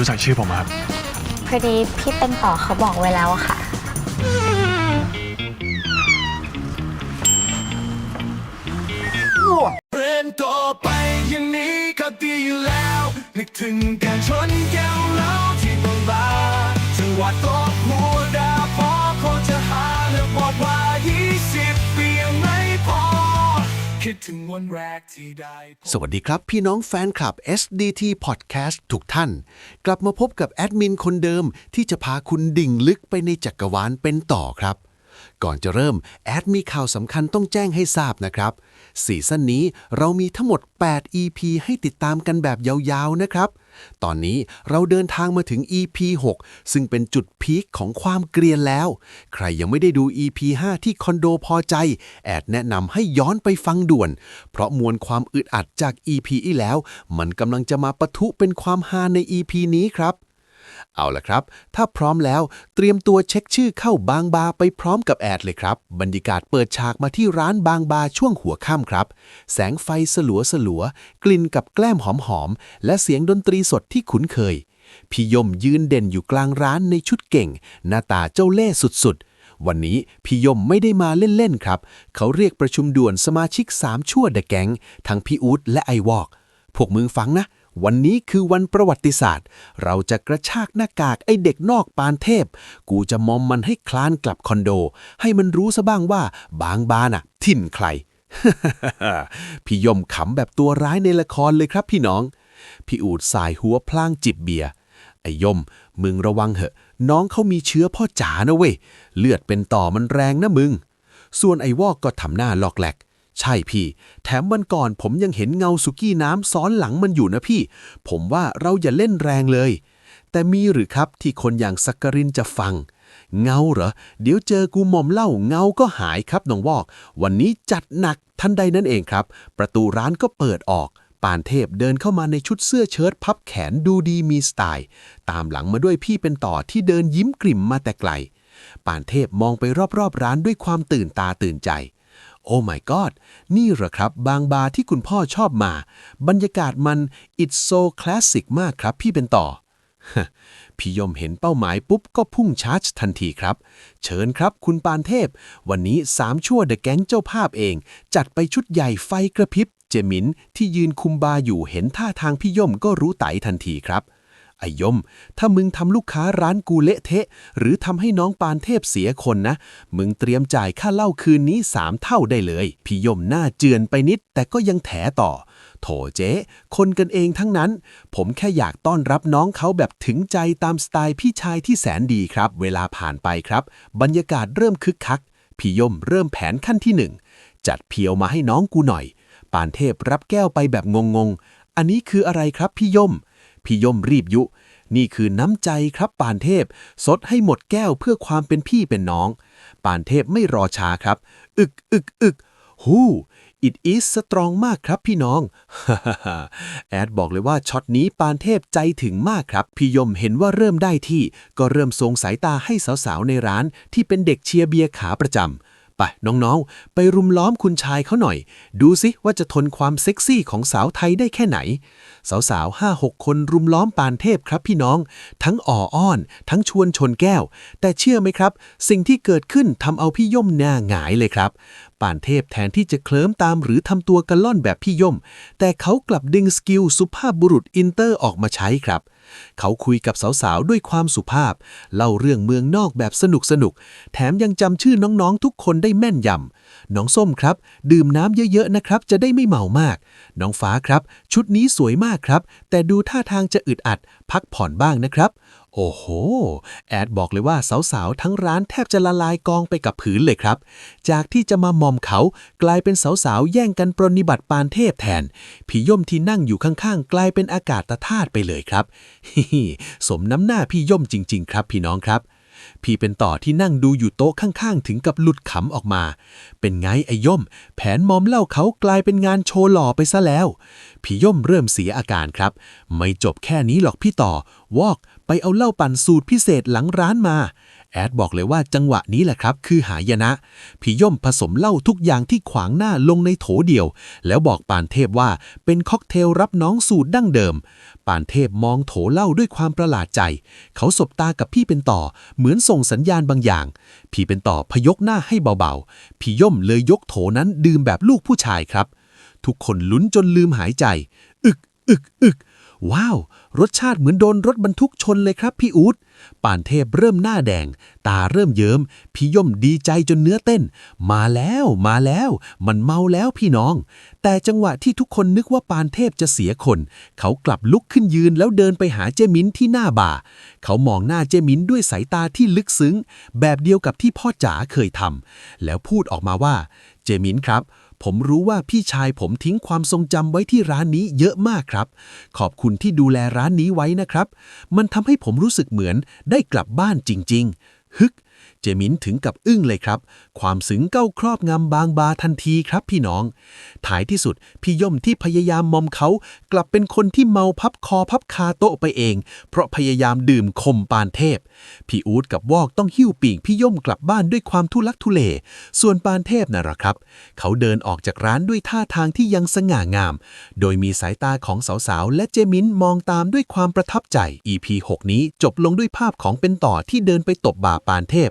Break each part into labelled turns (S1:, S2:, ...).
S1: รู้จักชื่อผมไหมครับ
S2: พอดีพี่เป็นต่อเขาบอกไว้แล้วอะค่ะ
S3: เรียนต่อไปอย่างนี้ก็ดีอยู่แล้ว นึกถึงการชนแก้วเหล้าที่บางบาจังหวัดก็หัว คิดถึงวันแรกที่ได้
S4: สวัสดีครับพี่น้องแฟนคลับ SDT Podcast ทุกท่าน กลับมาพบกับแอดมินคนเดิมที่จะพาคุณดิ่งลึกไปในจักรวาลเป็นต่อครับ ก่อนจะเริ่ม แอดมีข่าวสำคัญต้องแจ้งให้ทราบนะครับซีซั่นนี้เรามีทั้งหมด 8 EP ให้ติดตามกันแบบยาวๆนะครับ ตอนนี้เราเดินทางมาถึง EP 6 ซึ่งเป็นจุดพีคของความเกรียนแล้ว ใครยังไม่ได้ดู EP 5 ที่คอนโดพอใจ แอดแนะนำให้ย้อนไปฟังด่วน เพราะมวลความอึดอัดจาก EP อีแล้ว มันกำลังจะมาปะทุเป็นความฮาใน EP นี้ครับ เอาละครับ ถ้าพร้อมแล้วเตรียมตัวเช็คชื่อเข้าบางบาไปพร้อมกับแอดเลยครับ บรรยากาศเปิดฉากมาที่ร้านบางบาช่วงหัวค่ำครับ แสงไฟสลัวสลัว กลิ่นกับแกล้มหอมๆและเสียงดนตรีสดที่คุ้นเคย พี่ยมยืนเด่นอยู่กลางร้านในชุดเก่ง หน้าตาเจ้าเล่ห์สุดๆวันนี้พี่ยมไม่ได้มาเล่น ๆ ครับ เขาเรียกประชุมด่วนสมาชิกสามชั่วเดอะแก๊งทั้งพี่อู๊ดและไอวอก พวกมึงฟังนะ วันนี้คือวันประวัติศาสตร์ เราจะกระชากหน้ากากไอเด็กนอกปานเทพ กูจะมอมมันให้คลานกลับคอนโด ให้มันรู้ซะบ้างว่าบางบานอะถิ่นใคร พี่ยมขำแบบตัวร้ายในละครเลยครับพี่น้อง พี่อูดสายหัวพลางจิบเบียร์ไอยม มึงระวังเหอะ น้องเขามีเชื้อพ่อจ๋านะเว้ย เลือดเป็นต่อมันแรงนะมึง ส่วนไอวอกก็ทำหน้าหลอกแหลก ใช่พี่ แถมวันก่อนผมยังเห็นเงาสุกี้น้ำซ้อนหลังมันอยู่นะพี่ ผมว่าเราอย่าเล่นแรงเลย แต่มีหรือครับที่คนอย่างสักกรินจะฟัง เงาเหรอ เดี๋ยวเจอกูหม่อมเหล่าเงาก็หายครับน้องวอก วันนี้จัดหนักทันใดนั่นเองครับ ประตูร้านก็เปิดออกปานเทพเดินเข้ามาในชุดเสื้อเชิ้ตพับแขนดูดีมีสไตล์ ตามหลังมาด้วยพี่เป็นต่อที่เดินยิ้มกลิ่มมาแต่ไกล ปานเทพมองไปรอบๆร้านด้วยความตื่นตาตื่นใจ อ้ my god นี่เหรอครับ บางบาร์ที่คุณพ่อชอบมา บรรยากาศมัน it's so classic มากครับพี่เป็นต่อ พี่ยมเห็นเป้าหมายปุ๊บก็พุ่งชาร์จทันทีครับ เชิญครับคุณปานเทพ วันนี้สามชั่วเดอะแก๊งเจ้าภาพเอง จัดไปชุดใหญ่ไฟกระพริบ เจมินที่ยืนคุมบาร์อยู่เห็นท่าทางพี่ยมก็รู้ไตทันทีครับ ไอยม ถ้ามึงทำลูกค้าร้านกูเละเทะ หรือทำให้น้องปานเทพเสียคนนะ มึงเตรียมจ่ายค่าเหล้าคืนนี้สามเท่าได้เลย พี่ยมหน้าเจือนไปนิด แต่ก็ยังแถต่อ โถเจ๊ คนกันเองทั้งนั้น ผมแค่อยากต้อนรับน้องเขาแบบถึงใจตามสไตล์พี่ชายที่แสนดีครับ เวลาผ่านไปครับ บรรยากาศเริ่มคึกคัก พี่ยมเริ่มแผนขั้นที่หนึ่งจัดเพียวมาให้น้องกูหน่อย ปานเทพรับแก้วไปแบบงงๆ อันนี้คืออะไรครับพี่ยม พี่ยมรีบยุ นี่คือน้ำใจครับปานเทพ สดให้หมดแก้วเพื่อความเป็นพี่เป็นน้อง ปานเทพไม่รอช้าครับ อึกอึกอึกฮู้ it is strong มากครับพี่น้อง แอดบอกเลยว่าช็อตนี้ปานเทพใจถึงมากครับ พี่ยมเห็นว่าเริ่มได้ที่ ก็เริ่มทรงสายตาให้สาวๆในร้านที่เป็นเด็กเชียร์เบียร์ขาประจำ ไปน้องๆ ไปรุมล้อมคุณชายเขาหน่อย ดูสิว่าจะทนความเซ็กซี่ของสาวไทยได้แค่ไหน สาวๆห้าหกคนรุมล้อมปานเทพครับพี่น้อง ทั้งอ่ออ้อน ทั้งชวนชนแก้ว แต่เชื่อไหมครับ สิ่งที่เกิดขึ้นทำเอาพี่ย่อมหน้าหงายเลยครับ ปานเทพแทนที่จะเคลิ้มตามหรือทำตัวกระล่อนแบบพี่ย่ม แต่เขากลับดึงสกิลสุภาพบุรุษอินเตอร์ออกมาใช้ครับ เขาคุยกับสาวๆ ด้วยความสุภาพ เล่าเรื่องเมืองนอกแบบสนุกสนุกๆแถมยังจำชื่อน้องๆ ทุกคนได้แม่นยำ น้องส้มครับ ดื่มน้ำเยอะๆ นะครับ จะได้ไม่เมามาก น้องฟ้าครับ ชุดนี้สวยมากครับ แต่ดูท่าทางจะอึดอัด พักผ่อนบ้างนะครับ โอ้โห แอดบอกเลยว่าสาวๆ ทั้งร้านแทบจะละลายกองไปกับผืนเลยครับ จากที่จะมามอมเขากลายเป็นสาวๆ แย่งกันปรนนิบัติปานเทพแทน ผีย่มที่นั่งอยู่ข้างๆ กลายเป็นอากาศตะธาตุไปเลยครับฮิฮิสมน้ำหน้าพี่ย่มจริง ๆ ครับ พี่น้องครับ พี่เป็นต่อที่นั่งดูอยู่โต๊ะข้างๆ ถึงกับหลุดขำออกมา เป็นไงไอ้ย่ม แผนมอมเล่าเขากลายเป็นงานโชว์หล่อไปซะแล้ว พี่ย่มเริ่มเสียอาการครับ ไม่จบแค่นี้หรอกพี่ต่อวอก ไปเอาเหล้าปั่นสูตรพิเศษหลังร้านมา แอดบอกเลยว่าจังหวะนี้แหละครับ คือหายนะ พี่ย่อมผสมเหล้าทุกอย่างที่ขวางหน้าลงในโถเดียว แล้วบอกปานเทพว่าเป็นค็อกเทลรับน้องสูตรดั้งเดิม ปานเทพมองโถเหล้าด้วยความประหลาดใจ เขาสบตากับพี่เป็นต่อ เหมือนส่งสัญญาณบางอย่าง พี่เป็นต่อพยกหน้าให้เบาๆ พี่ย่อมเลยยกโถนั้นดื่มแบบลูกผู้ชายครับ ทุกคนลุ้นจนลืมหายใจ อึก อึก อึก ว้าว รสชาติเหมือนโดนรถบรรทุกชนเลยครับพี่อูดป่านเทพเริ่มหน้าแดง ตาเริ่มเยิม้ม พี่ย่อมดีใจจนเนื้อเต้น มาแล้วมาแล้ว มันเมาแล้วพี่น้อง แต่จังหวะที่ทุกคนนึกว่าปานเทพจะเสียคน เขากลับลุกขึ้นยืนแล้วเดินไปหาเจมินที่หน้าบ่า เขามองหน้าเจมินด้วยสายตาที่ลึกซึ้ง แบบเดียวกับที่พ่อจ๋าเคยทำแล้วพูดออกมาว่า เจมินครับ ผมรู้ว่าพี่ชายผมทิ้งความทรงจำไว้ที่ร้านนี้เยอะมากครับ ขอบคุณที่ดูแลร้านนี้ไว้นะครับ มันทำให้ผมรู้สึกเหมือนได้กลับบ้านจริง ๆ ฮึก เจมินถึงกับอึ้งเลยครับ ความซึ้งเก้าครอบงำบางบาทันทีครับพี่น้อง ท้ายที่สุด พี่ย่อมที่พยายามมอมเขา กลับเป็นคนที่เมาพับคอพับคาโต๊ะไปเอง เพราะพยายามดื่มคมปานเทพ พี่อูดกับวอกต้องหิ้วปีกพี่ย่อมกลับบ้านด้วยความทุลักทุเล ส่วนปานเทพน่ะหรอครับ เขาเดินออกจากร้านด้วยท่าทางที่ยังสง่างาม โดยมีสายตาของสาวๆ และเจมินมองตามด้วยความประทับใจ EP 6 นี้จบลงด้วยภาพของเป็นต่อที่เดินไปตบบ่าปานเทพ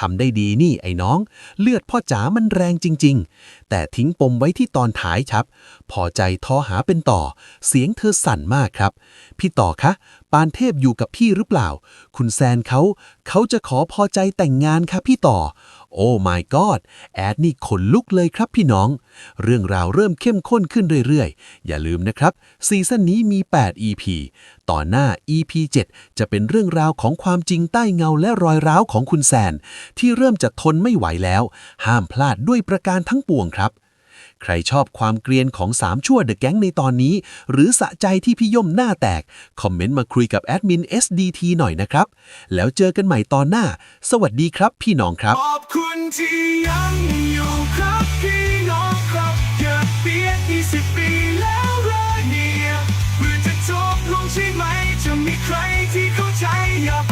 S4: ทำได้ดีนี่ไอ้น้อง เลือดพ่อจ๋ามันแรงจริง ๆ แต่ทิ้งปมไว้ที่ตอนท้ายครับ พอใจท้อหาเป็นต่อ เสียงเธอสั่นมากครับ พี่ต่อคะ ปานเทพอยู่กับพี่หรือเปล่า คุณแซนเขา เขาจะขอพอใจแต่งงานค่ะพี่ต่อ โอ้ my god แอดนี่ขนลุกเลยครับพี่น้อง เรื่องราวเริ่มเข้มข้นขึ้นเรื่อยๆ อย่าลืมนะครับซีซั่นนี้มี 8 EP ต่อหน้า EP 7 จะเป็นเรื่องราวของความจริงใต้เงาและรอยร้าวของคุณแซนที่เริ่มจะทนไม่ไหวแล้ว ห้ามพลาดด้วยประการทั้งปวงครับ ใครชอบความเกรียนของสามชั่วเดอะแก๊งในตอนนี้ หรือสะใจที่พี่ย่อมหน้าแตก คอมเมนต์มาคุยกับแอดมิน SDT หน่อยนะครับ แล้วเจอกันใหม่ตอนหน้า สวัสดีครับพี่น้องครับ
S3: ขอบคุณที่ยังอยู่ครับพี่น้องครับอย่าเปียน20 ปีแล้วเหรอเนี่ยเพื่อจะจบลงใช่ไหม จะมีใครที่เข้าใจอย่า